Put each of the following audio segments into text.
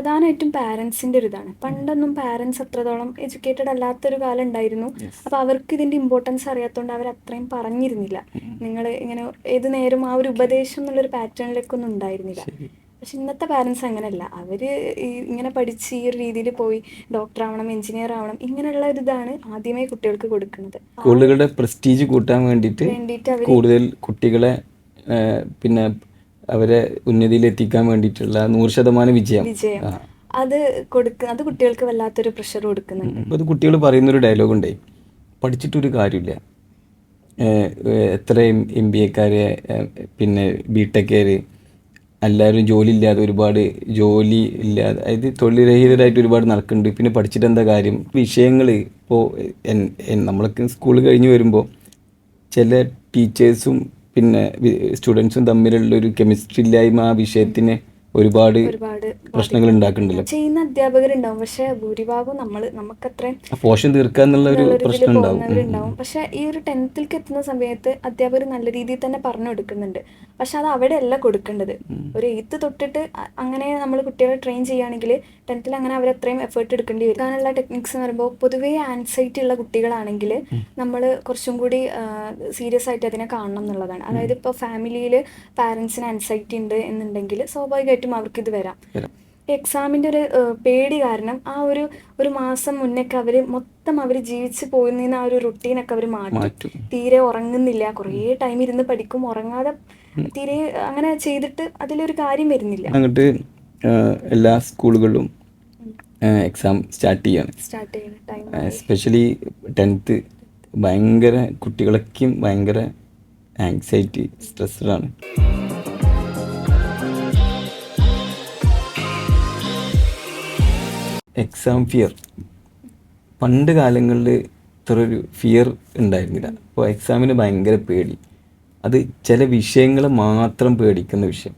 പ്രധാനമായിട്ടും പാരൻസിന്റെ ഒരു ഇതാണ്. പണ്ടൊന്നും പാരൻസ് അത്രത്തോളം എഡ്യൂക്കേറ്റഡ് അല്ലാത്തൊരു കാലം ഉണ്ടായിരുന്നു. അപ്പൊ അവർക്ക് ഇതിന്റെ ഇമ്പോർട്ടൻസ് അറിയാത്തതുകൊണ്ട് അവർ അത്രയും പറഞ്ഞിരുന്നില്ല. നിങ്ങൾ ഇങ്ങനെ ഏത് നേരം ആ ഒരു ഉപദേശം എന്നുള്ളൊരു പാറ്റേണിലേക്കൊന്നും ഉണ്ടായിരുന്നില്ല. പക്ഷെ ഇന്നത്തെ പാരൻസ് അങ്ങനെയല്ല. അവർ ഇങ്ങനെ പഠിച്ച് ഈ ഒരു രീതിയിൽ പോയി ഡോക്ടർ ആവണം എഞ്ചിനീയർ ആവണം ഇങ്ങനെയുള്ള ഒരു ഇതാണ് ആദ്യമേ കുട്ടികൾക്ക് കൊടുക്കുന്നത്. സ്കൂളുകളുടെ പ്രസ്റ്റീജ് കൂട്ടാൻ വേണ്ടിയിട്ട് കൂടുതൽ കുട്ടികളെ പിന്നെ അവരെ ഉന്നതിയിൽ എത്തിക്കാൻ വേണ്ടിയിട്ടുള്ള നൂറ് ശതമാനം വിജയം. അത് കൊടുക്ക അത് കുട്ടികൾക്ക് വല്ലാത്തൊരു പ്രഷർ കൊടുക്കുന്നുണ്ട്. അത് കുട്ടികൾ പറയുന്നൊരു ഡയലോഗ് ഉണ്ടേ പഠിച്ചിട്ടൊരു കാര്യമില്ല. എത്ര എം ബി എക്കാര് പിന്നെ ബി ടെക്കാര് എല്ലാവരും ജോലി ഇല്ലാതെ ഒരുപാട് ജോലി ഇല്ലാതെ അതായത് തൊഴിൽരഹിതരായിട്ട് ഒരുപാട് നടക്കുന്നുണ്ട്. പിന്നെ പഠിച്ചിട്ട് എന്താ കാര്യം വിഷയങ്ങൾ ഇപ്പോൾ നമ്മളൊക്കെ സ്കൂൾ കഴിഞ്ഞ് വരുമ്പോൾ ചില ടീച്ചേഴ്സും പിന്നെ സ്റ്റുഡൻസും തമ്മിലുള്ള ഒരു കെമിസ്ട്രി ഇല്ലായ്മ ആ വിഷയത്തിന് ഒരുപാട് പ്രശ്നങ്ങൾ ഉണ്ടാക്കുന്നുണ്ടല്ലോ ചെയ്യുന്ന അധ്യാപകരുണ്ടാവും. പക്ഷെ ഭൂരിഭാഗവും നമ്മൾ നമുക്ക് അത്രയും പോഷൻ തീർക്കാന്നുള്ള ഒരു പ്രശ്നം ഉണ്ടാവും. പക്ഷെ ഈ ഒരു ടെൻത്തിലേക്ക് എത്തുന്ന സമയത്ത് അധ്യാപകർ നല്ല രീതിയിൽ തന്നെ പറഞ്ഞു കൊടുക്കുന്നുണ്ട് പക്ഷെ അത് അവിടെയല്ല കൊടുക്കേണ്ടത്. ഒരു എയ്ത്ത് തൊട്ടിട്ട് അങ്ങനെ നമ്മൾ കുട്ടികളെ ട്രെയിൻ ചെയ്യുകയാണെങ്കിൽ ടെൻത്തിൽ അങ്ങനെ അവർ അത്രയും എഫേർട്ട് എടുക്കേണ്ടി വരും. അങ്ങനെയുള്ള ടെക്നിക്സ് എന്ന് പറയുമ്പോൾ പൊതുവേ ആൻസൈറ്റി ഉള്ള കുട്ടികളാണെങ്കിൽ നമ്മൾ കുറച്ചും കൂടി സീരിയസ് ആയിട്ട് അതിനെ കാണണം എന്നുള്ളതാണ്. അതായത് ഇപ്പോൾ ഫാമിലിയിൽ പാരൻസിന് ആൻസൈറ്റി ഉണ്ട് എന്നുണ്ടെങ്കിൽ സ്വാഭാവികമായിട്ടും അവർക്ക് ഇത് വരാം. എക്സാമിന്റെ ഒരു പേടി കാരണം ആ ഒരു ഒരു മാസം മുന്നേക്ക് അവർ മൊത്തം അവർ ജീവിച്ചു പോയിരുന്ന ആ ഒരു റുട്ടീനൊക്കെ അവർ മാറ്റും. തീരെ ഉറങ്ങുന്നില്ല. കുറേ ടൈം ഇരുന്ന് പഠിക്കും. ഉറങ്ങാതെ തീരെ അങ്ങനെ ചെയ്തിട്ട് അതിലൊരു കാര്യം വരുന്നില്ല. അങ്ങോട്ട് എല്ലാ സ്കൂളുകളിലും എക്സാം സ്റ്റാർട്ട് ചെയ്യാണ്. സ്റ്റാർട്ട് ചെയ്യുന്ന ടൈം എസ്പെഷ്യലി ടെൻത്ത്. ഭയങ്കര കുട്ടികളൊക്കെയും ഭയങ്കര ആങ്സൈറ്റി സ്ട്രെസ്ഡാണ് എക്സാം ഫിയർ പണ്ട് കാലങ്ങളിൽ ഇത്ര ഒരു ഫിയർ ഉണ്ടായിരുന്നില്ല അപ്പോൾ എക്സാമിന് ഭയങ്കര പേടി. അത് ചില വിഷയങ്ങൾ മാത്രം പേടിക്കുന്ന വിഷയം.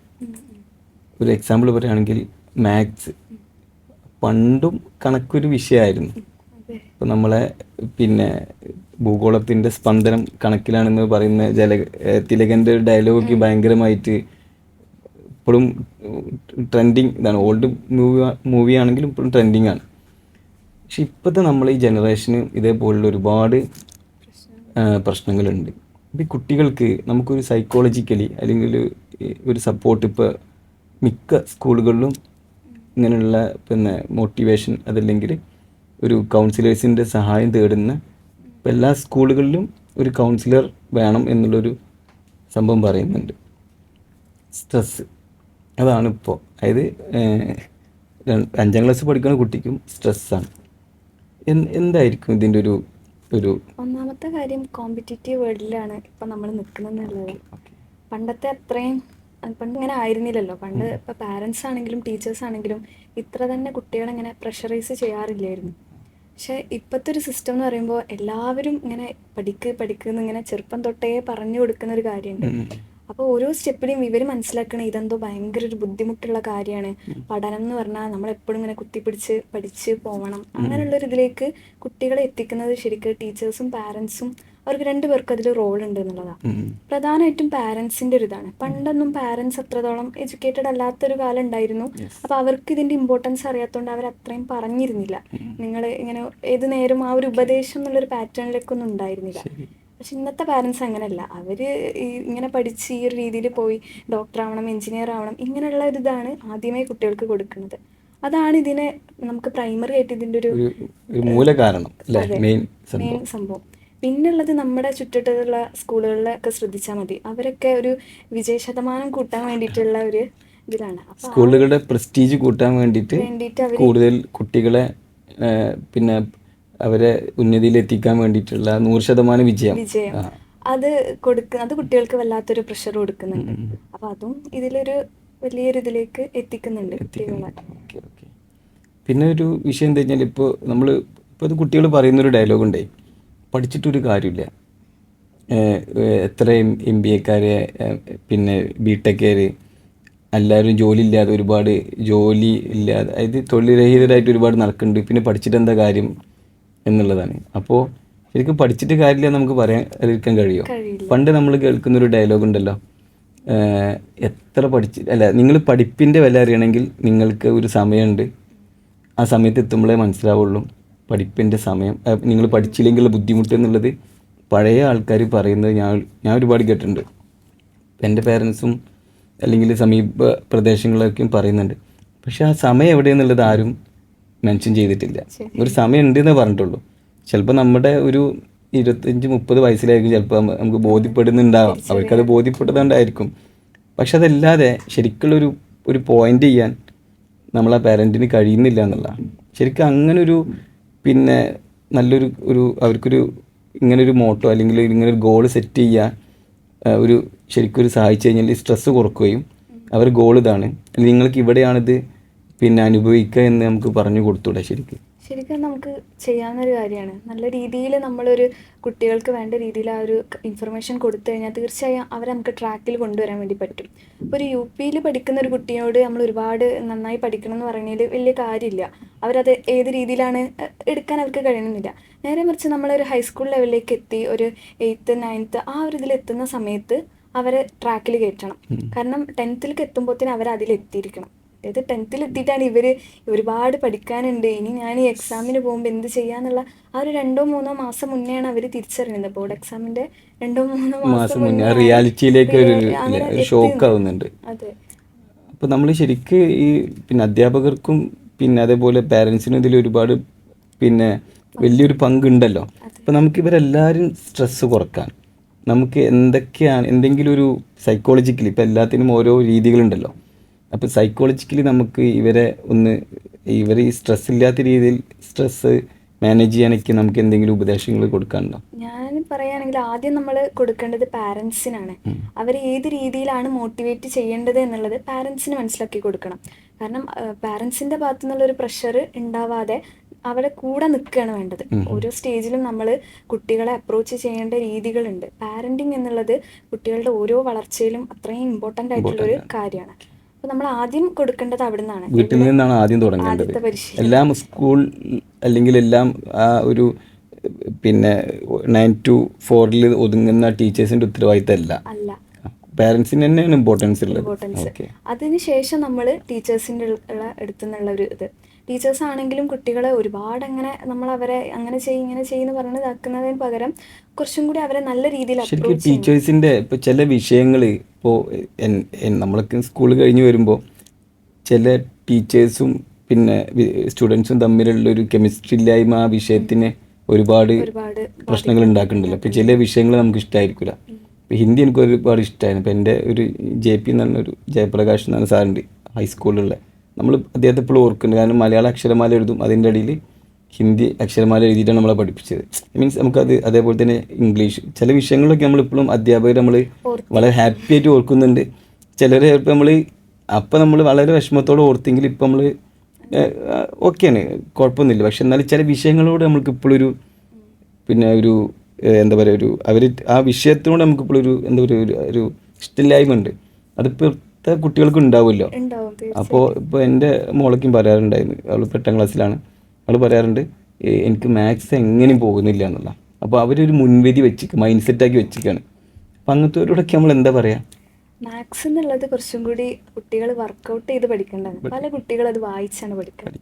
ഒരു എക്സാമ്പിൾ പറയുകയാണെങ്കിൽ മാത്സ് പണ്ടും കണക്കൊരു വിഷയമായിരുന്നു. ഇപ്പം നമ്മളെ പിന്നെ ഭൂഗോളത്തിന്റെ സ്പന്ദനം കണക്കിലാണെന്ന് പറയുന്ന ജല തിലകന്റെ ഡയലോഗ് ഭയങ്കരമായിട്ട് ഇപ്പോഴും ട്രെൻഡിങ് ഇതാണ് ഓൾഡ് മൂവി മൂവി ആണെങ്കിലും ഇപ്പോഴും ട്രെൻഡിങ് ആണ്. പക്ഷെ ഇപ്പോഴത്തെ നമ്മൾ ഈ ജനറേഷന് ഇതേപോലുള്ള ഒരുപാട് പ്രശ്നങ്ങളുണ്ട്. ഈ കുട്ടികൾക്ക് നമുക്കൊരു സൈക്കോളജിക്കലി അല്ലെങ്കിൽ ഒരു ഒരു സപ്പോർട്ട് ഇപ്പോൾ മിക്ക സ്കൂളുകളിലും ഇങ്ങനെയുള്ള പിന്നെ മോട്ടിവേഷൻ അതല്ലെങ്കിൽ ഒരു കൗൺസിലേഴ്സിന്റെ സഹായം തേടുന്ന ഇപ്പം എല്ലാ സ്കൂളുകളിലും ഒരു കൗൺസിലർ വേണം എന്നുള്ളൊരു സംഭവം പറയുന്നുണ്ട്. സ്ട്രെസ് അതാണ് ഇപ്പോൾ അതായത് അഞ്ചാം ക്ലാസ് പഠിക്കുന്ന കുട്ടിക്കും സ്ട്രെസ്സാണ്. എന്തായിരിക്കും ഇതിന്റെ ഒരു ഒരു ഒന്നാമത്തെ കാര്യം കോമ്പറ്റീറ്റീവ് വേൾഡിലാണ് ഇപ്പം നമ്മൾ നിൽക്കുന്നത് പണ്ടത്തെ അത്രയും പണ്ട് ഇങ്ങനെ ആയിരുന്നില്ലല്ലോ. പണ്ട് ഇപ്പം പാരൻസ് ആണെങ്കിലും ടീച്ചേഴ്സ് ആണെങ്കിലും ഇത്ര തന്നെ കുട്ടികളെ ഇങ്ങനെ പ്രഷറൈസ് ചെയ്യാറില്ലായിരുന്നു. പക്ഷേ ഇപ്പോഴത്തെ ഒരു സിസ്റ്റം എന്ന് പറയുമ്പോൾ എല്ലാവരും ഇങ്ങനെ പഠിക്ക് പഠിക്കുന്ന ഇങ്ങനെ ചെറുപ്പം തൊട്ടേ പറഞ്ഞു കൊടുക്കുന്ന ഒരു കാര്യമുണ്ട്. അപ്പോൾ ഓരോ സ്റ്റെപ്പിലും ഇവർ മനസ്സിലാക്കണേ ഇതെന്തോ ഭയങ്കര ഒരു ബുദ്ധിമുട്ടുള്ള കാര്യമാണ്. പഠനം എന്ന് പറഞ്ഞാൽ നമ്മൾ എപ്പോഴും ഇങ്ങനെ കുത്തിപ്പിടിച്ച് പഠിച്ച് പോകണം അങ്ങനെയുള്ള ഒരു ഇതിലേക്ക് കുട്ടികളെ എത്തിക്കുന്നത് ശരിക്കും ടീച്ചേഴ്സും പാരന്റ്സും അവർക്ക് രണ്ടുപേർക്ക് അതിൽ റോൾ ഉണ്ട് എന്നുള്ളതാണ്. പ്രധാനമായിട്ടും പാരൻസിന്റെ ഒരു ഇതാണ്. പണ്ടൊന്നും പാരൻസ് അത്രത്തോളം എഡ്യൂക്കേറ്റഡ് അല്ലാത്തൊരു കാലം ഉണ്ടായിരുന്നു. അപ്പൊ അവർക്ക് ഇതിന്റെ ഇമ്പോർട്ടൻസ് അറിയാത്തതുകൊണ്ട് അവർ അത്രയും പറഞ്ഞിരുന്നില്ല. നിങ്ങൾ ഇങ്ങനെ ഏത് നേരം ആ ഒരു ഉപദേശം എന്നുള്ളൊരു പാറ്റേണിലേക്കൊന്നും ഉണ്ടായിരുന്നില്ല. പക്ഷെ ഇന്നത്തെ പാരൻസ് അങ്ങനെയല്ല അവർ ഈ ഇങ്ങനെ പഠിച്ച് ഈ ഒരു രീതിയിൽ പോയി ഡോക്ടർ ആവണം എഞ്ചിനീയർ ആവണം ഇങ്ങനെയുള്ള ഒരു ഇതാണ് ആദ്യമേ കുട്ടികൾക്ക് കൊടുക്കുന്നത്. അതാണ് ഇതിനെ നമുക്ക് പ്രൈമറി ആയിട്ട് ഇതിന്റെ ഒരു മൂലകാരണം ഒരു മൂല കാരണം മെയിൻ സംഭവം. പിന്നെ ഉള്ളത് പിന്നുള്ളത് നമ്മുടെ ചുറ്റുവട്ടത്തുള്ള സ്കൂളുകളിലൊക്കെ ശ്രദ്ധിച്ചാൽ മതി. അവരൊക്കെ ഒരു വിജയ ശതമാനം കൂട്ടാൻ വേണ്ടിയിട്ടുള്ള ഒരു ഇതിലാണ്. സ്കൂളുകളുടെ പ്രസ്റ്റീജ് കൂട്ടാൻ വേണ്ടിയിട്ട് കൂടുതൽ കുട്ടികളെ പിന്നെ അവരെ ഉന്നതിയിൽ എത്തിക്കാൻ വേണ്ടിയിട്ടുള്ള നൂറ് ശതമാനം വിജയം. വിജയം. അത് കൊടുക്ക അത് കുട്ടികൾക്ക് വല്ലാത്തൊരു പ്രഷർ കൊടുക്കുന്നുണ്ട്. അപ്പൊ അതും ഇതിലൊരു വലിയൊരു ഇതിലേക്ക് എത്തിക്കുന്നുണ്ട് പിന്നെ ഒരു വിഷയം എന്താ കഴിഞ്ഞാൽ ഇപ്പോൾ നമ്മൾ ഇപ്പോൾ ഇത് കുട്ടികൾ പറയുന്നൊരു ഡയലോഗ് ഉണ്ടേ. പഠിച്ചിട്ടൊരു കാര്യമില്ല. എത്ര എം ബി എക്കാര് പിന്നെ ബി ടെക്കാര് എല്ലാവരും ജോലി ഇല്ലാതെ ഒരുപാട് ജോലി ഇല്ലാതെ അതായത് തൊഴിൽരഹിതരായിട്ട് ഒരുപാട് നടക്കുന്നുണ്ട്. പിന്നെ പഠിച്ചിട്ട് എന്താ കാര്യം? എന്നുള്ളതാണ്. അപ്പോൾ ശരിക്കും പഠിച്ചിട്ട് കാര്യമില്ല നമുക്ക് പറയാൻ ഇരിക്കാൻ കഴിയുമോ പണ്ട് നമ്മൾ കേൾക്കുന്ന ഒരു ഡയലോഗ് ഉണ്ടല്ലോ. എത്ര പഠിച്ച് അല്ല നിങ്ങൾ പഠിപ്പിന്റെ വില അറിയണമെങ്കിൽ നിങ്ങൾക്ക് ഒരു സമയമുണ്ട്. ആ സമയത്ത് എത്തുമ്പോഴേ മനസ്സിലാവുള്ളൂ പഠിപ്പിന്റെ സമയം. നിങ്ങൾ പഠിച്ചില്ലെങ്കിലുള്ള ബുദ്ധിമുട്ട് എന്നുള്ളത് പഴയ ആൾക്കാർ പറയുന്നത് ഞാൻ ഞാൻ ഒരുപാട് കേട്ടിട്ടുണ്ട്. എന്റെ പേരൻസും അല്ലെങ്കിൽ സമീപ പ്രദേശങ്ങളൊക്കെയും പറയുന്നുണ്ട്. പക്ഷേ ആ സമയം എവിടെയെന്നുള്ളത് ആരും മെൻഷൻ ചെയ്തിട്ടില്ല. ഒരു സമയം ഉണ്ട് എന്നേ പറഞ്ഞിട്ടുള്ളൂ. ചിലപ്പോൾ നമ്മുടെ ഒരു ഇരുപത്തഞ്ച് മുപ്പത് വയസ്സിലായിരിക്കും ചിലപ്പോൾ നമുക്ക് ബോധ്യപ്പെടുന്നുണ്ടാവാം. അവർക്കത് ബോധ്യപ്പെട്ടതുകൊണ്ടായിരിക്കും. പക്ഷെ അതല്ലാതെ ശരിക്കുള്ളൊരു ഒരു പോയിന്റ് ചെയ്യാൻ നമ്മളെ പാരന്റിന് കഴിയുന്നില്ല എന്നുള്ളതാണ്. ശരിക്കും അങ്ങനൊരു പിന്നെ നല്ലൊരു ഒരു അവർക്കൊരു ഇങ്ങനൊരു മോട്ടോ അല്ലെങ്കിൽ ഇങ്ങനൊരു ഗോൾ സെറ്റ് ചെയ്യാൻ ഒരു ശരിക്കും ഒരു സഹായിച്ചു കഴിഞ്ഞാൽ സ്ട്രെസ് കുറക്കുകയും അവർ ഗോൾ ഇതാണ്. നിങ്ങൾക്ക് ഇവിടെയാണിത് പിന്നെ അനുഭവിക്കുക എന്ന് നമുക്ക് പറഞ്ഞു കൊടുത്തൂടെ ശരിക്കും? ശരിക്കും നമുക്ക് ചെയ്യാവുന്നൊരു കാര്യമാണ്. നല്ല രീതിയിൽ നമ്മളൊരു കുട്ടികൾക്ക് വേണ്ട രീതിയിൽ ആ ഒരു ഇൻഫർമേഷൻ കൊടുത്തു കഴിഞ്ഞാൽ തീർച്ചയായും അവരെ നമുക്ക് ട്രാക്കിൽ കൊണ്ടുവരാൻ വേണ്ടി പറ്റും. ഇപ്പോൾ ഒരു യു പിയിൽ പഠിക്കുന്ന ഒരു കുട്ടിയോട് നമ്മൾ ഒരുപാട് നന്നായി പഠിക്കണം എന്ന് പറഞ്ഞാൽ വലിയ കാര്യമില്ല. അവരത് ഏത് രീതിയിലാണ് എടുക്കാൻ അവർക്ക് കഴിയണമെന്നില്ല നേരെ മറിച്ച് നമ്മളൊരു ഹൈസ്കൂൾ ലെവലിലേക്ക് എത്തി ഒരു എയ്ത്ത് നയൻത്ത് ആ ഒരു ഇതിലെത്തുന്ന സമയത്ത് അവരെ ട്രാക്കിൽ കയറ്റണം. കാരണം ടെൻത്തിലേക്ക് എത്തുമ്പോഴത്തേന് അവർ അതിലെത്തിയിരിക്കണം അതായത് ടെൻത്തിൽ എത്തിയിട്ടാണ് ഇവർ ഒരുപാട് പഠിക്കാനുണ്ട്. ഇനി ഞാൻ ഈ എക്സാമിന് പോകുമ്പോൾ എന്ത് ചെയ്യാന്നുള്ള ആ ഒരു രണ്ടോ മൂന്നോ മാസം മുന്നെയാണ് അവർ തിരിച്ചറിയുന്നത്. ബോർഡ് എക്സാമിന്റെ രണ്ടോ മൂന്നോ മാസം മുന്നേ റിയാലിറ്റിയിലേക്ക് ഒരു ഷോക്ക്. ആവുന്നുണ്ട്. അതെ. അപ്പോൾ നമ്മൾ ശരിക്ക് ഈ പിന്നെ അധ്യാപകർക്കും പിന്നെ അതേപോലെ പാരൻസിനും ഇതിൽ ഒരുപാട് പിന്നെ വലിയൊരു പങ്കുണ്ടല്ലോ. അപ്പോൾ നമുക്ക് ഇവരെല്ലാവരും സ്ട്രെസ്സ് കുറയ്ക്കാൻ. നമുക്ക് എന്തൊക്കെയാണ് എന്തെങ്കിലും ഒരു സൈക്കോളജിക്കലി ഇപ്പോൾ എല്ലാത്തിനും ഓരോ രീതികളുണ്ടല്ലോ. അപ്പോൾ സൈക്കോളജിക്കലി നമുക്ക് ഇവരെ ഒന്ന് ഇവർ ഈ സ്ട്രെസ് ഇല്ലാത്ത രീതിയിൽ സ്ട്രെസ് മാനേജ് ചെയ്യാനൊക്കെ നമുക്ക് എന്തെങ്കിലും ഉപദേശങ്ങൾ കൊടുക്കാനുണ്ടോ? ഞാൻ പറയുകയാണെങ്കിൽ ആദ്യം നമ്മൾ കൊടുക്കേണ്ടത് പാരൻസിനാണ് അവർ ഏത് രീതിയിലാണ് മോട്ടിവേറ്റ് ചെയ്യേണ്ടത് എന്നുള്ളത് പാരൻസിന് മനസ്സിലാക്കി കൊടുക്കണം. കാരണം പാരൻസിന്റെ ഭാഗത്തു നിന്നുള്ളൊരു പ്രഷർ ഉണ്ടാവാതെ അവരെ കൂടെ നിൽക്കുകയാണ് വേണ്ടത്. ഓരോ സ്റ്റേജിലും നമ്മൾ കുട്ടികളെ അപ്രോച്ച് ചെയ്യേണ്ട രീതികളുണ്ട്. പാരന്റിങ് എന്നുള്ളത് കുട്ടികളുടെ ഓരോ വളർച്ചയിലും അത്രയും ഇമ്പോർട്ടന്റ് ആയിട്ടുള്ള ഒരു കാര്യമാണ്. നമ്മൾ ആദ്യം കൊടുക്കേണ്ടത് അവിടെ നിന്നാണ് വീട്ടിൽ നിന്നാണ് ആദ്യം തുടങ്ങേണ്ടത്. എല്ലാം സ്കൂൾ അല്ലെങ്കിൽ എല്ലാം ആ ഒരു പിന്നെ നയൻ ടു ഫോറിൽ ഒതുങ്ങുന്ന ടീച്ചേഴ്സിന്റെ ഉത്തരവാദിത്തമല്ല. അല്ല. പാരൻസിന് തന്നെയാണ് ഇമ്പോർട്ടൻസ് ഉള്ളത്. അതിനുശേഷം നമ്മൾ ടീച്ചേഴ്സിന്റെ അടുത്തുനിന്നുള്ള ഒരു ഇത്. ടീച്ചേഴ്സ് ആണെങ്കിലും കുട്ടികളെ ഒരുപാട് അങ്ങനെ നമ്മൾ അവരെ അങ്ങനെ ചെയ്യും ഇങ്ങനെ ചെയ്യുന്ന പറഞ്ഞ് ഇതാക്കുന്നതിന് പകരം കുറച്ചും കൂടി അവരെ നല്ല രീതിയിൽ ശരിക്കും ടീച്ചേഴ്സിന്റെ ഇപ്പോൾ ടീച്ചേഴ്സിന്റെ ഇപ്പൊ ചില വിഷയങ്ങൾ ഇപ്പോൾ നമ്മളൊക്കെ സ്കൂൾ കഴിഞ്ഞ് വരുമ്പോൾ ചില ടീച്ചേഴ്സും പിന്നെ സ്റ്റുഡൻസും തമ്മിലുള്ള ഒരു കെമിസ്ട്രി ഇല്ലായ്മ ആ വിഷയത്തിന് ഒരുപാട് ഒരുപാട് പ്രശ്നങ്ങൾ ഉണ്ടാക്കുന്നുണ്ടല്ലോ. അപ്പോൾ ചില വിഷയങ്ങൾ നമുക്ക് ഇഷ്ടമായിരിക്കില്ല ഹിന്ദി എനിക്ക് ഒരുപാട് ഇഷ്ടമായിരുന്നു ഇപ്പോൾ എന്റെ ഒരു ജെ പി എന്ന് പറഞ്ഞൊരു ജയപ്രകാശ് എന്ന് പറഞ്ഞ സാറുണ്ട് ഹൈസ്കൂളിലുള്ള. നമ്മൾ അദ്ദേഹത്തെ ഇപ്പോഴും ഓർക്കുന്നുണ്ട്. കാരണം മലയാള അക്ഷരമാല എഴുതും. അതിന്റെ ഇടയിൽ ഹിന്ദി അക്ഷരമാല എഴുതിയിട്ടാണ് നമ്മളെ പഠിപ്പിച്ചത്. മീൻസ് നമുക്കത് അതേപോലെ തന്നെ ഇംഗ്ലീഷ് ചില വിഷയങ്ങളൊക്കെ നമ്മളിപ്പോഴും അധ്യാപകർ നമ്മൾ വളരെ ഹാപ്പി ആയിട്ട് ഓർക്കുന്നുണ്ട്. ചിലരെ ചിലപ്പോൾ നമ്മൾ അപ്പം നമ്മൾ വളരെ വിഷമത്തോടെ ഓർത്തെങ്കിൽ ഇപ്പം നമ്മൾ ഓക്കെയാണ് കുഴപ്പമൊന്നുമില്ല. പക്ഷെ എന്നാലും ചില വിഷയങ്ങളോട് നമുക്ക് ഇപ്പോഴൊരു പിന്നെ ഒരു എന്താ പറയുക ഒരു അവർ ആ വിഷയത്തിനോട് നമുക്കിപ്പോഴൊരു എന്താ പറയുക ഒരു ഒരു ഇഷ്ടമില്ലായ്മ ഉണ്ട്. അതിപ്പോഴത്തെ കുട്ടികൾക്ക് ഉണ്ടാവുമല്ലോ. അപ്പോൾ ഇപ്പോൾ എന്റെ മോളേക്കും പറയാറുണ്ടായിരുന്നു. അവൾ എട്ടാം ക്ലാസ്സിലാണ്. അവൾ പറയാറുണ്ട് എനിക്ക് മാത്സ് എങ്ങനെയും പോകുന്നില്ല എന്നുള്ള. അപ്പോൾ അവരൊരു മുൻവിധി വെച്ചിക്ക് മൈൻഡ് സെറ്റാക്കി വെച്ചിരിക്കുകയാണ് അപ്പം അങ്ങനത്തെവരോടൊക്കെ നമ്മൾ എന്താ പറയുക മാത്സ് എന്നുള്ളത് കുറച്ചും കൂടി കുട്ടികൾ വർക്കൗട്ട് ചെയ്ത് പഠിക്കേണ്ടതാണ്. പല കുട്ടികൾ അത് വായിച്ചാണ് പഠിക്കുന്നത്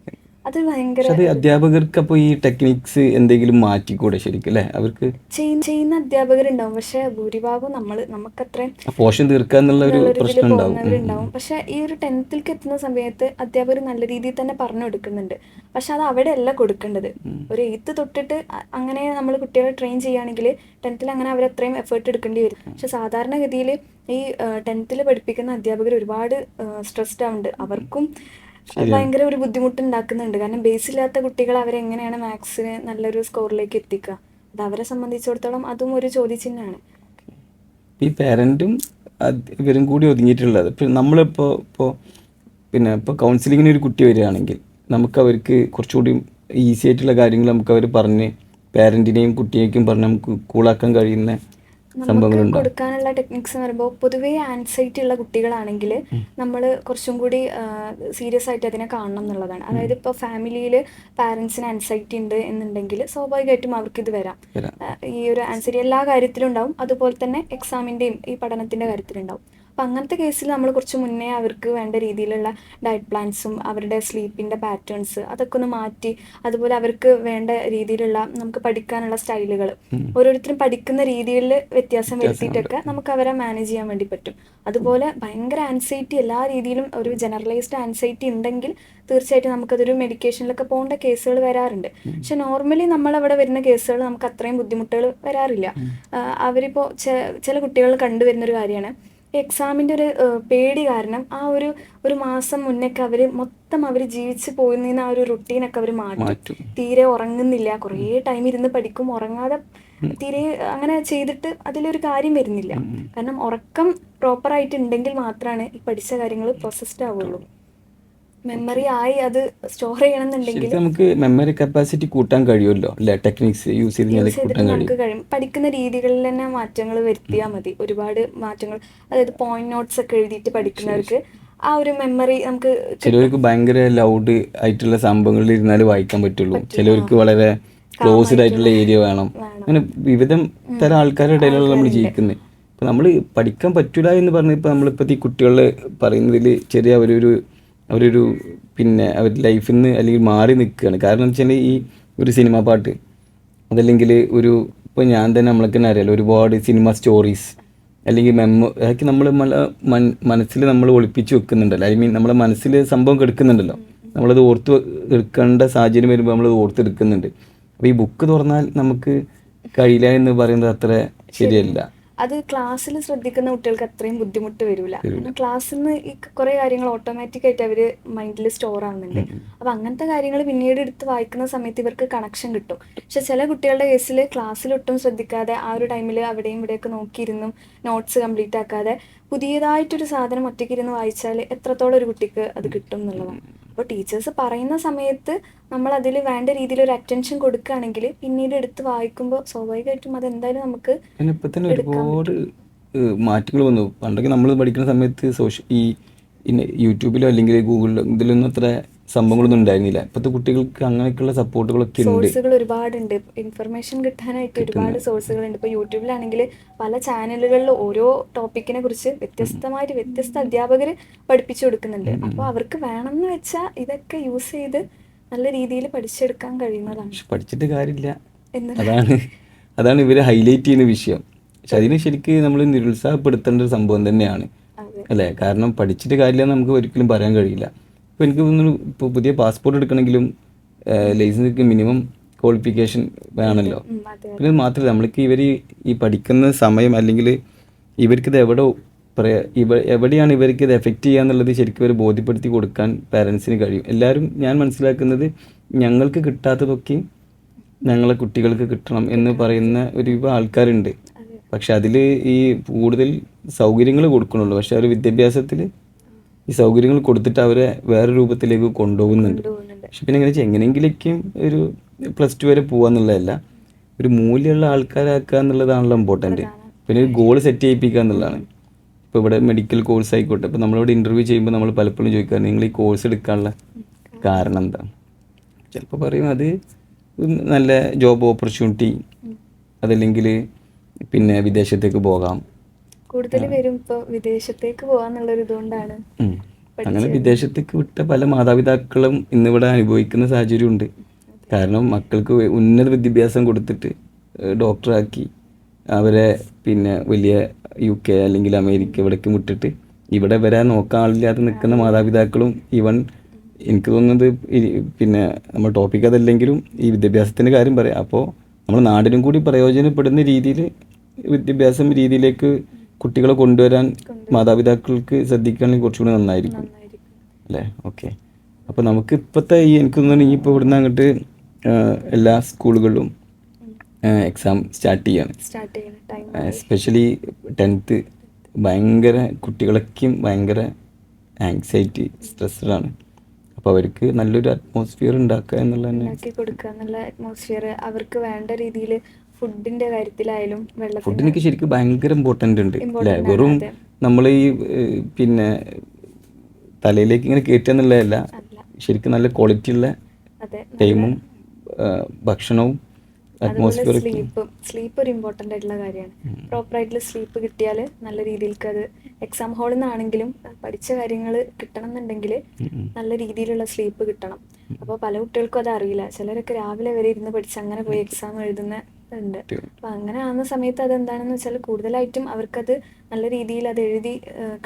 അത് ഭയങ്കര അത് അധ്യാപകർക്ക് അപ്പോൾ ഈ ടെക്നിക്സ് എന്തെങ്കിലും മാറ്റിക്കൂടെ ശരിക്കും അല്ലേ? അവർക്ക് ചെയ്യുന്ന അധ്യാപകരുണ്ടാവും. പക്ഷെ ഭൂരിഭാഗവും നമ്മൾ നമുക്കത്രയും പോഷൻ തീർക്കാഎന്നുള്ള ഒരു പ്രശ്നം ഉണ്ടാവും. പക്ഷെ ഈ ഒരു ടെൻത്തിലേക്ക് എത്തുന്ന സമയത്ത് അധ്യാപകർ നല്ല രീതിയിൽ തന്നെ പറഞ്ഞു കൊടുക്കുന്നുണ്ട്. പക്ഷെ അത് അവിടെ അല്ല കൊടുക്കേണ്ടത് ഒരു എയ്ത്ത് തൊട്ടിട്ട് അങ്ങനെ നമ്മൾ കുട്ടികളെ ട്രെയിൻ ചെയ്യുകയാണെങ്കിൽ ടെൻത്തിൽ അങ്ങനെ അവർ അത്രയും എഫേർട്ട് എടുക്കേണ്ടി വരും. പക്ഷെ സാധാരണഗതിയിൽ ഈ ടെൻത്തിൽ പഠിപ്പിക്കുന്ന അധ്യാപകർ ഒരുപാട് സ്ട്രെസ്ഡ് ആവുന്നുണ്ട്. അവർക്കും ഭയങ്കര ഒരു ബുദ്ധിമുട്ട് ഉണ്ടാക്കുന്നുണ്ട് കാരണം ബേസ് ഇല്ലാത്ത കുട്ടികൾ അവരെങ്ങനെയാണ് മാത്സിന് നല്ലൊരു സ്കോറിലേക്ക് എത്തിക്കുക? അത് അവരെ സംബന്ധിച്ചിടത്തോളം അതും ഒരു ചോദ്യചിഹ്നമാണ്. ഈ പേരന്റും ഇവരും കൂടി ഒതുങ്ങിയിട്ടുള്ളത്. ഇപ്പം നമ്മളിപ്പോൾ ഇപ്പോൾ പിന്നെ ഇപ്പോൾ കൗൺസിലിങ്ങിന് ഒരു കുട്ടി വരികയാണെങ്കിൽ നമുക്ക് അവർക്ക് കുറച്ചുകൂടി ഈസി ആയിട്ടുള്ള കാര്യങ്ങൾ നമുക്ക് അവർ പറഞ്ഞ് പാരന്റിനെയും കുട്ടിയേക്കും പറഞ്ഞ് നമുക്ക് കൂളാക്കാൻ കഴിയുന്ന നമുക്ക് കൊടുക്കാനുള്ള ടെക്നിക്സ് എന്ന് പറയുമ്പോൾ പൊതുവേ ആൻസൈറ്റി ഉള്ള കുട്ടികളാണെങ്കിൽ നമ്മൾ കുറച്ചും കൂടി സീരിയസ് ആയിട്ട് അതിനെ കാണണം എന്നുള്ളതാണ്. അതായത് ഇപ്പോൾ ഫാമിലിയിൽ പാരൻസിന് ആൻസൈറ്റി ഉണ്ട് എന്നുണ്ടെങ്കിൽ സ്വാഭാവികമായിട്ടും അവർക്ക് ഇത് വരാം. ഈ ഒരു ആൻസൈറ്റി എല്ലാ കാര്യത്തിലും ഉണ്ടാവും. അതുപോലെ തന്നെ എക്സാമിന്റെയും ഈ പഠനത്തിന്റെ കാര്യത്തിലുണ്ടാവും അപ്പം അങ്ങനത്തെ കേസിൽ നമ്മൾ കുറച്ച് മുന്നേ അവർക്ക് വേണ്ട രീതിയിലുള്ള ഡയറ്റ് പ്ലാൻസും അവരുടെ സ്ലീപ്പിന്റെ പാറ്റേൺസ് അതൊക്കെ ഒന്ന് മാറ്റി അതുപോലെ അവർക്ക് വേണ്ട രീതിയിലുള്ള നമുക്ക് പഠിക്കാനുള്ള സ്റ്റൈലുകൾ ഓരോരുത്തരും പഠിക്കുന്ന രീതിയിൽ വ്യത്യാസം വരുത്തിയിട്ടൊക്കെ നമുക്ക് അവരെ മാനേജ് ചെയ്യാൻ വേണ്ടി പറ്റും. അതുപോലെ ഭയങ്കര ആൻസൈറ്റി എല്ലാ രീതിയിലും ഒരു ജനറലൈസ്ഡ് ആൻസൈറ്റി ഉണ്ടെങ്കിൽ തീർച്ചയായിട്ടും നമുക്കതൊരു മെഡിക്കേഷനിലൊക്കെ പോകേണ്ട കേസുകൾ വരാറുണ്ട്. പക്ഷെ നോർമലി നമ്മൾ അവിടെ വരുന്ന കേസുകൾ നമുക്ക് അത്രയും ബുദ്ധിമുട്ടുകൾ വരാറില്ല. അവരിപ്പോൾ ചില കുട്ടികൾ കണ്ടുവരുന്ന ഒരു കാര്യമാണ്. എക്സാമിന്റെ ഒരു പേടി കാരണം ആ ഒരു ഒരു മാസം മുന്നൊക്കെ അവർ മൊത്തം അവർ ജീവിച്ച് പോയിരുന്ന ആ ഒരു റുട്ടീനൊക്കെ അവർ മാറ്റും. തീരെ ഉറങ്ങുന്നില്ല. കുറേ ടൈം ഇരുന്ന് പഠിക്കും. ഉറങ്ങാതെ തീരെ അങ്ങനെ ചെയ്തിട്ട് അതിലൊരു കാര്യം വരുന്നില്ല. കാരണം ഉറക്കം പ്രോപ്പർ ആയിട്ട് ഉണ്ടെങ്കിൽ മാത്രമാണ് ഈ പഠിച്ച കാര്യങ്ങൾ പ്രോസസ്ഡ് ആവുള്ളൂ. മെമ്മറി ആയി അത് സ്റ്റോർ ചെയ്യണമെന്നുണ്ടെങ്കിൽ നമുക്ക് മെമ്മറി കപ്പാസിറ്റി കൂട്ടാൻ കഴിയുമല്ലോ അല്ലെ? ടെക്നിക്സ് യൂസ് ചെയ്ത് കൂട്ടാൻ നമുക്ക് കഴിയും. പഠിക്കുന്ന രീതികളിൽ തന്നെ മാറ്റങ്ങൾ വരുത്തിയാൽ മതി. ഒരുപാട് മാറ്റങ്ങൾ അതായത് പോയിന്റ് നോട്ട്സ് ഒക്കെ എഴുതിയിട്ട് പഠിക്കുന്നവർക്ക് ആ ഒരു മെമ്മറി നമുക്ക് ചിലവർക്ക് ഭയങ്കര ലൗഡ് ആയിട്ടുള്ള സംഭവങ്ങളിൽ ഇരുന്നാൽ വായിക്കാൻ പറ്റുള്ളൂ. ചിലവർക്ക് വളരെ ക്ലോസ്ഡ് ആയിട്ടുള്ള ഏരിയ വേണം. അങ്ങനെ വിവിധം തരം ആൾക്കാരുടെ ഇടയിലുള്ള നമ്മൾ ജീവിക്കുന്നത് ഇപ്പൊ നമ്മൾ പഠിക്കാൻ പറ്റൂല എന്ന് പറഞ്ഞ ഇപ്പൊ നമ്മളിപ്പത്തെ ഈ കുട്ടികളെ പറയുന്നതിൽ ചെറിയ അവരൊരു അവരൊരു പിന്നെ അവർ ലൈഫിൽ നിന്ന് അല്ലെങ്കിൽ മാറി നിൽക്കുകയാണ്. കാരണം എന്ന് വെച്ചാൽ ഈ ഒരു സിനിമ പാട്ട് അതല്ലെങ്കിൽ ഒരു ഇപ്പോൾ ഞാൻ തന്നെ നമ്മളൊക്കെ തന്നെ അറിയാലോ ഒരുപാട് സിനിമ സ്റ്റോറീസ് അല്ലെങ്കിൽ മെമ്മോ അതൊക്കെ നമ്മൾ മനസ്സിൽ നമ്മൾ ഒളിപ്പിച്ച് വെക്കുന്നുണ്ടല്ലോ. ഐ മീൻ നമ്മളെ മനസ്സിൽ സംഭവം കെടുക്കുന്നുണ്ടല്ലോ. നമ്മളത് ഓർത്ത് എടുക്കേണ്ട സാഹചര്യം വരുമ്പോൾ നമ്മളത് ഓർത്തെടുക്കുന്നുണ്ട്. അപ്പോൾ ഈ ബുക്ക് തുറന്നാൽ നമുക്ക് കഴിയില്ല എന്ന് പറയുന്നത് അത്ര ശരിയല്ല. അത് ക്ലാസ്സിൽ ശ്രദ്ധിക്കുന്ന കുട്ടികൾക്ക് അത്രയും ബുദ്ധിമുട്ട് വരില്ല ക്ലാസ്സിൽ നിന്ന് ഈ കുറേ കാര്യങ്ങൾ ഓട്ടോമാറ്റിക് ആയിട്ട് അവർ മൈൻഡിൽ സ്റ്റോർ ആവുന്നുണ്ട്. അപ്പം അങ്ങനത്തെ കാര്യങ്ങൾ പിന്നീട് എടുത്ത് വായിക്കുന്ന സമയത്ത് ഇവർക്ക് കണക്ഷൻ കിട്ടും. പക്ഷെ ചില കുട്ടികളുടെ കേസിൽ ക്ലാസ്സിൽ ഒട്ടും ശ്രദ്ധിക്കാതെ ആ ഒരു ടൈമിൽ അവിടെയും ഇവിടെയൊക്കെ നോക്കിയിരുന്നും നോട്ട്സ് കംപ്ലീറ്റ് ആക്കാതെ പുതിയതായിട്ടൊരു സാധനം ഒറ്റയ്ക്ക് ഇരുന്ന് വായിച്ചാൽ എത്രത്തോളം ഒരു കുട്ടിക്ക് അത് കിട്ടും എന്നുള്ളതാണ് അപ്പോൾ ടീച്ചേഴ്സ് പറയുന്ന സമയത്ത് നമ്മൾ അതിൽ വേണ്ട രീതിയിൽ ഒരു അറ്റൻഷൻ കൊടുക്കുകയാണെങ്കിൽ പിന്നീട് എടുത്ത് വായിക്കുമ്പോൾ സ്വാഭാവികമായിട്ടും അതെന്തായാലും നമുക്ക് പിന്നെ ഇപ്പൊ തന്നെ ഒരുപാട് മാറ്റങ്ങൾ വന്നു. പണ്ടൊക്കെ നമ്മൾ പഠിക്കുന്ന സമയത്ത് സോഷ്യ ഈ യൂട്യൂബിലോ അല്ലെങ്കിൽ ഗൂഗിളിലോ ഇതിലൊന്നും അത്ര സംഭവങ്ങളൊന്നും ഉണ്ടായിരുന്നില്ല. ഇപ്പോഴത്തെ കുട്ടികൾക്ക് അങ്ങനെയൊക്കെയുള്ള സപ്പോർട്ടുകളൊക്കെ ഉണ്ട്. സോഴ്സുകൾ ഒരുപാടുണ്ട്. ഇൻഫർമേഷൻ കിട്ടാനായിട്ട് ഒരുപാട് സോഴ്സുകളുണ്ട് ഇപ്പോൾ യൂട്യൂബിലാണെങ്കിൽ പല ചാനലുകളിൽ ഓരോ ടോപ്പിക്കിനെ കുറിച്ച് വ്യത്യസ്തമായിട്ട് വ്യത്യസ്ത അധ്യാപകർ പഠിപ്പിച്ചു കൊടുക്കുന്നുണ്ട്. അപ്പോൾ അവർക്ക് വേണമെന്ന് വെച്ചാൽ ഇതൊക്കെ യൂസ് ചെയ്ത് നല്ല രീതിയിൽ പഠിച്ചെടുക്കാൻ കഴിയുന്നതാണ്. പഠിച്ചിട്ട് കാര്യമില്ല. അതാണ് അതാണ് ഇവർ ഹൈലൈറ്റ് ചെയ്യുന്ന വിഷയം. പക്ഷെ അതിന് ശരിക്കും നമ്മൾ നിരുത്സാഹപ്പെടുത്തേണ്ട ഒരു സംഭവം തന്നെയാണ്. അതെ. അല്ലേ? കാരണം പഠിച്ചിട്ട് കാര്യമില്ല നമുക്ക് ഒരിക്കലും പറയാൻ കഴിയില്ല. ഇപ്പോൾ എനിക്ക് തോന്നുന്നു ഇപ്പോൾ പുതിയ പാസ്പോർട്ട് എടുക്കണമെങ്കിലും ലൈസൻസ് മിനിമം ക്വാളിഫിക്കേഷൻ വേണമല്ലോ പിന്നെ മാത്രമല്ല നമ്മൾക്ക് ഇവർ ഈ പഠിക്കുന്ന സമയം അല്ലെങ്കിൽ ഇവർക്കിത് എവിടെ ഇവ എവിടെയാണ് ഇവർക്ക് ഇത് എഫക്റ്റ് ചെയ്യുക എന്നുള്ളത് ശരിക്കും ഇവർ ബോധ്യപ്പെടുത്തി കൊടുക്കാൻ പാരൻസിന് കഴിയും. എല്ലാവരും ഞാൻ മനസ്സിലാക്കുന്നത് ഞങ്ങൾക്ക് കിട്ടാത്തതൊക്കെ ഞങ്ങളെ കുട്ടികൾക്ക് കിട്ടണം എന്ന് പറയുന്ന ഒരു ആൾക്കാരുണ്ട്. പക്ഷെ അതിൽ ഈ കൂടുതൽ സൗകര്യങ്ങൾ കൊടുക്കണുള്ളൂ. പക്ഷെ അവർ വിദ്യാഭ്യാസത്തിൽ ഈ സൗകര്യങ്ങൾ കൊടുത്തിട്ട് അവരെ വേറെ രൂപത്തിലേക്ക് കൊണ്ടുപോകുന്നുണ്ട്. പക്ഷെ പിന്നെ എങ്ങനെ വെച്ചാൽ എങ്ങനെയെങ്കിലേക്കും ഒരു പ്ലസ് ടു വരെ പോവാന്നുള്ളതല്ല ഒരു മൂല്യമുള്ള ആൾക്കാരാക്കുക എന്നുള്ളതാണല്ലോ ഇമ്പോർട്ടന്റ് പിന്നെ ഒരു ഗോൾ സെറ്റ് ചെയ്യിപ്പിക്കുക എന്നുള്ളതാണ്. ഇപ്പോൾ ഇവിടെ മെഡിക്കൽ കോഴ്സ് ആയിക്കോട്ടെ ഇപ്പോൾ നമ്മളിവിടെ ഇന്റർവ്യൂ ചെയ്യുമ്പോൾ നമ്മൾ പലപ്പോഴും ചോദിക്കാറ് നിങ്ങൾ ഈ കോഴ്സ് എടുക്കാനുള്ള കാരണം എന്താ? ചിലപ്പോൾ പറയും അത് നല്ല ജോബ് ഓപ്പർച്യൂണിറ്റി അതല്ലെങ്കിൽ പിന്നെ വിദേശത്തേക്ക് പോകാം. കൂടുതൽ പേരും ഇപ്പോൾ വിദേശത്തേക്ക് പോകാന്നുള്ളൊരു ഇതുകൊണ്ടാണ്. അങ്ങനെ വിദേശത്തേക്ക് വിട്ട പല മാതാപിതാക്കളും ഇന്നിവിടെ അനുഭവിക്കുന്ന സാഹചര്യമുണ്ട്. കാരണം മക്കൾക്ക് ഉന്നത വിദ്യാഭ്യാസം കൊടുത്തിട്ട് ഡോക്ടറാക്കി അവരെ പിന്നെ വലിയ യു കെ അല്ലെങ്കിൽ അമേരിക്ക ഇവിടേക്ക് വിട്ടിട്ട് ഇവിടെ വരാൻ നോക്കാൻ ആളില്ലാതെ നിൽക്കുന്ന മാതാപിതാക്കളും ഈവൻ എനിക്ക് തോന്നുന്നത് പിന്നെ നമ്മൾ ടോപ്പിക് അതല്ലെങ്കിലും ഈ വിദ്യാഭ്യാസത്തിന്റെ കാര്യം പറയാം. അപ്പോൾ നമ്മുടെ നാടിനും കൂടി പ്രയോജനപ്പെടുന്ന രീതിയിൽ വിദ്യാഭ്യാസം രീതിയിലേക്ക് കുട്ടികളെ കൊണ്ടുവരാൻ മാതാപിതാക്കൾക്ക് ശ്രദ്ധിക്കുകയാണെങ്കിൽ കുറച്ചുകൂടി നന്നായിരിക്കും. നന്നായിരിക്കും. അല്ലേ? ഓക്കെ. അപ്പോൾ നമുക്ക് ഇപ്പോഴത്തെ ഈ എനിക്ക് തോന്നുന്നു ഈ ഇപ്പോൾ ഇവിടുന്ന് അങ്ങോട്ട് എല്ലാ സ്കൂളുകളിലും എക്സാം സ്റ്റാർട്ട് ചെയ്യാണ്. എസ്പെഷ്യലി ടെൻത്ത് ഭയങ്കര കുട്ടികളൊക്കെയും ഭയങ്കര ആങ്സൈറ്റി സ്ട്രെസ്ഡാണ് അപ്പോൾ അവർക്ക് നല്ലൊരു അറ്റ്മോസ്ഫിയർ ഉണ്ടാക്കുക എന്നുള്ള തന്നെ കൊടുക്കുക എന്നുള്ള അറ്റ്മോസ്ഫിയർ അവർക്ക് വേണ്ട രീതിയിൽ ഫുഡിന്റെ കാര്യത്തിലായാലും വെള്ളം ഫുഡിനൊക്കെ ശരിക്കും ഭയങ്കര ഇമ്പോർട്ടന്റ് ഉണ്ട് അല്ലേ? വെറും നമ്മൾ ഈ പിന്നെ തലയിലേക്ക് ഇങ്ങനെ കയറ്റുക എന്നുള്ളതല്ല ശരിക്കും നല്ല ക്വാളിറ്റി ഉള്ള ടൈമും ഭക്ഷണവും അറ്റ്മോസ്ഫിയർ സ്ലീപ്പ് സ്ലീപ്പ് ഒരു ഇമ്പോർട്ടന്റ് ആയിട്ടുള്ള കാര്യമാണ്. പ്രോപ്പർ ആയിട്ടുള്ള സ്ലീപ്പ് കിട്ടിയാൽ നല്ല രീതിയിലേക്ക് അത് എക്സാം ഹാളിൽ നിന്നാണെങ്കിലും പഠിച്ച കാര്യങ്ങൾ കിട്ടണം എന്നുണ്ടെങ്കിൽ നല്ല രീതിയിലുള്ള സ്ലീപ്പ് കിട്ടണം. അപ്പോൾ പല കുട്ടികൾക്കും അത് അറിയില്ല. ചിലരൊക്കെ രാവിലെ വരെ ഇരുന്ന് പഠിച്ച് അങ്ങനെ പോയി എക്സാം എഴുതുന്ന ഉണ്ട്. അപ്പൊ അങ്ങനെ ആവുന്ന സമയത്ത് അതെന്താണെന്ന് വെച്ചാൽ കൂടുതലായിട്ടും അവർക്കത് നല്ല രീതിയിൽ അത് എഴുതി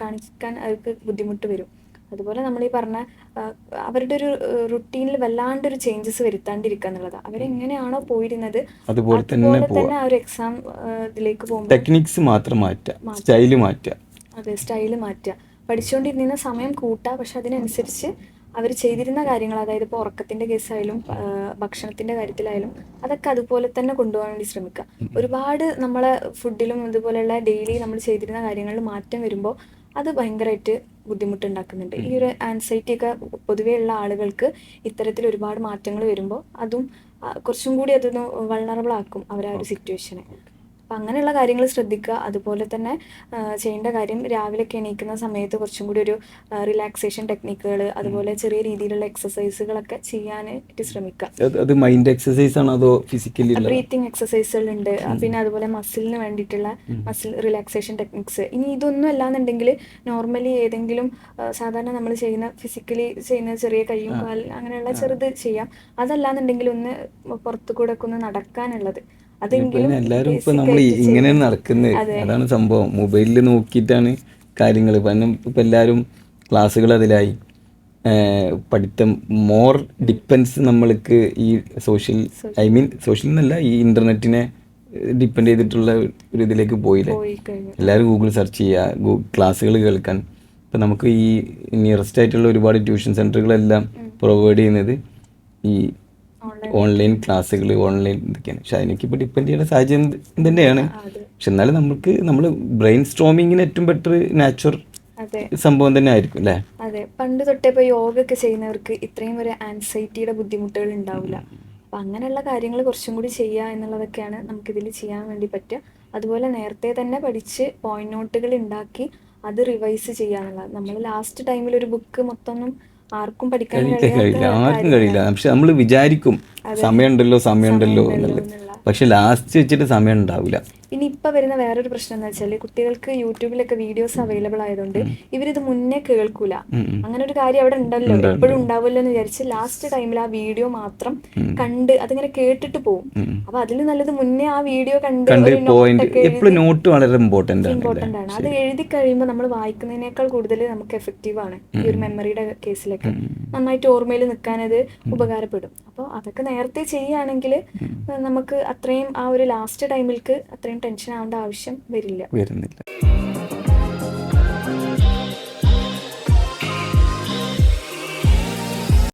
കാണിക്കാൻ അവർക്ക് ബുദ്ധിമുട്ട് വരും. അതുപോലെ നമ്മൾ ഈ പറഞ്ഞ അവരുടെ ഒരു റുട്ടീനിൽ വല്ലാണ്ട് ഒരു ചേഞ്ചസ് വരുത്താണ്ടിരിക്കുക എന്നുള്ളത്. അവരെങ്ങനെയാണോ പോയിരുന്നത് അതുപോലെ തന്നെ തന്നെ ആ ഒരു എക്സാം ഇതിലേക്ക് പോകുമ്പോൾ ടെക്നിക്സ് മാത്രം മാറ്റുക. സ്റ്റൈൽ മാറ്റുക. അതെ സ്റ്റൈൽ മാറ്റുക. പഠിച്ചുകൊണ്ടിരുന്ന സമയം കൂട്ടുക പക്ഷെ അതിനനുസരിച്ച് അവർ ചെയ്തിരുന്ന കാര്യങ്ങൾ അതായത് ഇപ്പോൾ ഉറക്കത്തിന്റെ കേസായാലും ഭക്ഷണത്തിന്റെ ഭക്ഷണത്തിന്റെ കാര്യത്തിലായാലും അതൊക്കെ അതുപോലെ തന്നെ കൊണ്ടുപോകാൻ വേണ്ടി ശ്രമിക്കുക. ഒരുപാട് നമ്മളെ ഫുഡിലും ഇതുപോലെയുള്ള ഡെയിലി നമ്മൾ ചെയ്തിരുന്ന കാര്യങ്ങളിൽ മാറ്റം വരുമ്പോൾ അത് ഭയങ്കരമായിട്ട് ബുദ്ധിമുട്ടുണ്ടാക്കുന്നുണ്ട്. ഈ ഒരു ആൻസൈറ്റി ഒക്കെ പൊതുവേ ഉള്ള ആളുകൾക്ക് ഇത്തരത്തിൽ ഒരുപാട് മാറ്റങ്ങൾ വരുമ്പോൾ അതും കുറച്ചും കൂടി അതൊന്ന് വൾണറബിൾ ആക്കും അവരാ ആ ഒരു സിറ്റുവേഷനെ അപ്പം അങ്ങനെയുള്ള കാര്യങ്ങൾ ശ്രദ്ധിക്കുക. അതുപോലെ തന്നെ ചെയ്യേണ്ട കാര്യം രാവിലെയൊക്കെ എണീക്കുന്ന സമയത്ത് കുറച്ചും കൂടി ഒരു റിലാക്സേഷൻ ടെക്നിക്കുകൾ അതുപോലെ ചെറിയ രീതിയിലുള്ള എക്സസൈസുകളൊക്കെ ചെയ്യാനായിട്ട് ശ്രമിക്കുക. അത് മൈൻഡ് എക്സസൈസ് ആണോ അതോ ഫിസിക്കലി ബ്രീത്തിങ് എക്സസൈസുകൾ ഉണ്ട്. പിന്നെ അതുപോലെ മസിലിന് വേണ്ടിയിട്ടുള്ള മസിൽ റിലാക്സേഷൻ ടെക്നിക്സ് ഇനി ഇതൊന്നും അല്ലാന്നുണ്ടെങ്കിൽ നോർമലി ഏതെങ്കിലും സാധാരണ നമ്മൾ ചെയ്യുന്ന ഫിസിക്കലി ചെയ്യുന്ന ചെറിയ കയ്യും കാൽ അങ്ങനെയുള്ള ചെറുത് ചെയ്യാം. അതല്ലാന്നുണ്ടെങ്കിൽ ഒന്ന് പുറത്തു കൂടെ ഒക്കെ ഒന്ന് നടക്കാനുള്ളത്. പിന്നെ എല്ലാവരും ഇപ്പൊ നമ്മൾ ഇങ്ങനെ. നടക്കുന്നത് അതാണ് സംഭവം. മൊബൈലിൽ നോക്കിയിട്ടാണ് കാര്യങ്ങൾ കാരണം ഇപ്പൊ എല്ലാരും ക്ലാസ്സുകൾ അതിലായി. പഠിത്തം മോർ ഡിപ്പെൻസ് നമ്മൾക്ക് ഈ സോഷ്യൽ ഐ മീൻ സോഷ്യൽ എന്നല്ല ഈ ഇന്റർനെറ്റിനെ ഡിപ്പെൻഡ് ചെയ്തിട്ടുള്ള ഒരു ഇതിലേക്ക് പോയില്ലേ? എല്ലാവരും ഗൂഗിൾ സെർച്ച് ചെയ്യുക ക്ലാസ്സുകൾ കേൾക്കാൻ. ഇപ്പം നമുക്ക് ഈ നിയറസ്റ്റ് ആയിട്ടുള്ള ഒരുപാട് ട്യൂഷൻ സെന്ററുകളെല്ലാം പ്രൊവൈഡ് ചെയ്യുന്നത് ഈ ഓൺലൈൻ ക്ലാസ്സുകൾ ഓൺലൈൻ ഇതൊക്കെയാണ്. പക്ഷെ അതിനൊക്കെ ഇപ്പോൾ ഡിപ്പെൻഡ് ചെയ്യുന്ന സാഹചര്യം തന്നെയാണ് പക്ഷെ എന്നാലും നമുക്ക് നമ്മൾ ബ്രെയിൻ സ്ട്രോമിങ്ങിന് ഏറ്റവും ബെറ്റർ നാച്ചുറൽ സംഭവം തന്നെ ആയിരിക്കും അല്ലേ? അതെ. പണ്ട് തൊട്ടേ ഇപ്പോൾ യോഗ ഒക്കെ ചെയ്യുന്നവർക്ക് ഇത്രയും വരെ ആൻസൈറ്റിയുടെ ബുദ്ധിമുട്ടുകൾ ഉണ്ടാവില്ല. അപ്പം അങ്ങനെയുള്ള കാര്യങ്ങൾ കുറച്ചും കൂടി ചെയ്യുക എന്നുള്ളതൊക്കെയാണ് നമുക്കിതിൽ ചെയ്യാൻ വേണ്ടി പറ്റുക. അതുപോലെ നേരത്തെ തന്നെ പഠിച്ച് പോയിന്റ് നോട്ടുകൾ ഉണ്ടാക്കി അത് റിവൈസ് ചെയ്യുക എന്നുള്ളത് നമ്മൾ ലാസ്റ്റ് ടൈമിൽ ഒരു ബുക്ക് മൊത്തം ആർക്കും പഠിക്കാൻ കഴിയില്ല. ആർക്കും കഴിയില്ല. പക്ഷെ നമ്മൾ വിചാരിക്കും സമയമുണ്ടല്ലോ സമയമുണ്ടല്ലോ എന്നുള്ളത്. എന്നുള്ള പക്ഷെ ലാസ്റ്റ് വെച്ചിട്ട് സമയം ഉണ്ടാവില്ല. ഇനി ഇപ്പൊ വരുന്ന വേറൊരു പ്രശ്നം എന്ന് വെച്ചാൽ കുട്ടികൾക്ക് യൂട്യൂബിലൊക്കെ വീഡിയോസ് അവൈലബിൾ ആയതുകൊണ്ട് ഇവരിത് മുന്നേ കേൾക്കൂല. അങ്ങനെ ഒരു കാര്യം അവിടെ ഉണ്ടല്ലോ. എപ്പോഴും ഉണ്ടാവുമല്ലോ എന്ന് വിചാരിച്ച് ലാസ്റ്റ് ടൈമിൽ ആ വീഡിയോ മാത്രം കണ്ട് അതിങ്ങനെ കേട്ടിട്ട് പോകും അപ്പൊ അതിൽ നല്ലത് മുന്നേ ആ വീഡിയോ കണ്ട് നോട്ട് വളരെ ഇമ്പോർട്ടന്റ് ആണ് ഇമ്പോർട്ടന്റ് ആണ്. അത് എഴുതി കഴിയുമ്പോൾ നമ്മൾ വായിക്കുന്നതിനേക്കാൾ കൂടുതൽ നമുക്ക് എഫക്റ്റീവ് ആണ് ഈ ഒരു മെമ്മറിയുടെ കേസിലൊക്കെ നന്നായിട്ട് ഓർമ്മയിൽ നിൽക്കാൻ അത് ഉപകാരപ്പെടും. അപ്പോൾ അതൊക്കെ നേരത്തെ ചെയ്യുകയാണെങ്കിൽ നമുക്ക് അത്രയും ആ ഒരു ലാസ്റ്റ് ടൈമിലേക്ക് അത്രയും ടെൻഷൻ ആവേണ്ട ആവശ്യം വരില്ല. വരുന്നില്ല.